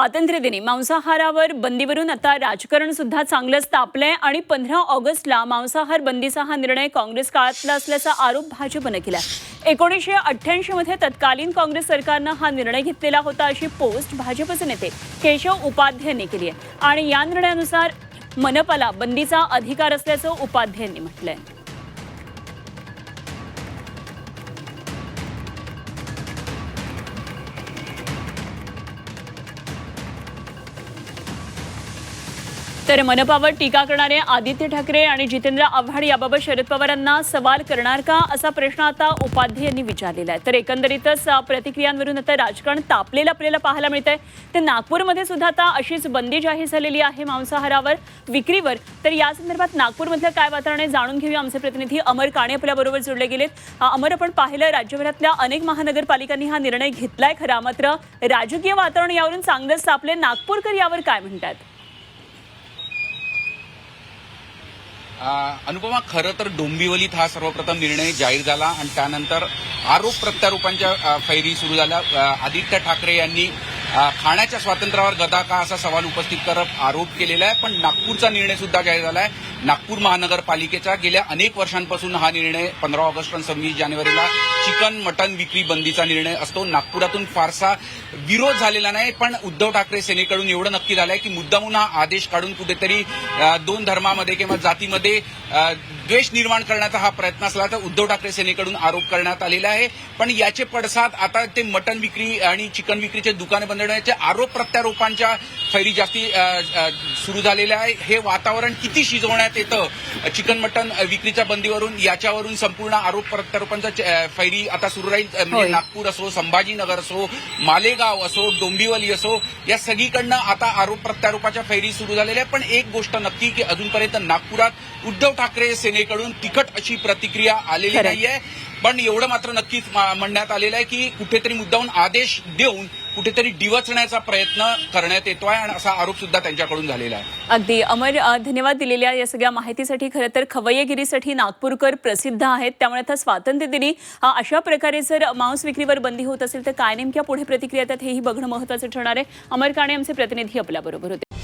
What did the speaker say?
स्वातंत्र्यदिनी. मांसाहारावर बंदीवरून आता राजकारण सुद्धा चांगलंच तापलंय आणि पंधरा ऑगस्टला मांसाहार बंदीचा हा निर्णय काँग्रेस काळातला असल्याचा आरोप भाजपनं केला एकोणीसशे अठ्ठ्याऐंशी मध्ये तत्कालीन काँग्रेस सरकारनं हा निर्णय घेतलेला होता अशी पोस्ट भाजपचे नेते केशव उपाध्ये यांनी केली आहे. आणि या निर्णयानुसार मनपाला बंदीचा अधिकार असल्याचं उपाध्ये यांनी म्हटलंय. तर मनपावर टीका करणारे आदित्य ठाकरे आणि जितेंद्र आव्हाड याबाबत शरद पवारांना सवाल करणार का असा प्रश्न आता उपाध्ये यांनी विचारलेला आहे. तर एकंदरीतच प्रतिक्रियांवरून आता राजकारण तापलेलं आपल्याला पाहायला मिळतंय. तर नागपूरमध्ये सुद्धा आता अशीच बंदी जाहीर झालेली आहे मांसाहारावर विक्रीवर. तर या संदर्भात नागपूरमधलं काय वातावरण आहे जाणून घेऊया आमचे प्रतिनिधी अमर काणे आपल्याबरोबर जोडले गेलेत. अमर आपण पाहिलं राज्यभरातल्या अनेक महानगरपालिकांनी हा निर्णय घेतलाय खरा. मात्र राजकीय वातावरण यावरून चांगलंच तापले नागपूरकर यावर काय म्हणतात? अनुपमा खरं तर डोंबिवलीत हा सर्वप्रथम निर्णय जाहीर झाला आणि त्यानंतर आरोप प्रत्यारोपांच्या फैरी सुरू झाल्या. आदित्य ठाकरे यांनी खाण्याच्या स्वातंत्र्यावर गदा का असा सवाल उपस्थित करत आरोप केलेला आहे पण नागपूरचा निर्णय सुद्धा जाहीर झाला आहे नागपूर महानगरपालिकेचा गेल्या अनेक वर्षांपासून हा निर्णय पंधरा ऑगस्ट आणि सव्वीस जानेवारीला चिकन मटन विक्री बंदीचा निर्णय असतो. नागपुरातून फारसा विरोध झालेला नाही पण उद्धव ठाकरे सेनेकडून एवढं नक्की झालंय की मुद्दामून हा आदेश काढून कुठेतरी दोन धर्मामध्ये किंवा जातीमध्ये द्वेष निर्माण करण्याचा हा प्रयत्न असला तर उद्धव ठाकरे सेनेकडून आरोप करण्यात आलेला आहे. पण याचे पडसाद आता ते मटन विक्री आणि चिकन विक्रीचे दुकाने बंद करण्याचे आरोप प्रत्यारोपांच्या फैरी जास्ती सुरू झालेले आहे. हे वातावरण किती शिजवण्यात येतं? चिकन मटन विक्रीच्या बंदीवरून याच्यावरून संपूर्ण आरोप प्रत्यारोपांचा फैरी आता सुरू राहील. म्हणजे. नागपूर असो संभाजीनगर असो मालेगाव असो डोंबिवली असो या सगळीकडनं आता आरोप प्रत्यारोपाच्या फैरी सुरू झालेल्या पण एक गोष्ट नक्की की अजूनपर्यंत नागपुरात उद्धव ठाकरे सेनेकडून तिखट अशी प्रतिक्रिया आलेली. नाहीये. पण एवढं मात्र नक्कीच म्हणण्यात आलेलं आहे की कुठेतरी मुद्दाहून आदेश देऊन कुठेतरी डिवचण्याचा प्रयत्न करण्यात येतोय आणि असा आरोप सुद्धा त्यांच्याकडून झालेला आहे. अगदी. अमर धन्यवाद दिलेल्या या सगळ्या माहितीसाठी. खरं तर खवय्यगिरीसाठी नागपूरकर प्रसिद्ध आहेत. त्यामुळे आता स्वातंत्र्य दिनी अशा प्रकारे जर मांस विक्रीवर बंदी होत असेल तर काय नेमक्या पुढे प्रतिक्रिया येतात हेही बघणं महत्वाचं ठरणार आहे. अमर काणे आमचे प्रतिनिधी आपल्याबरोबर होते.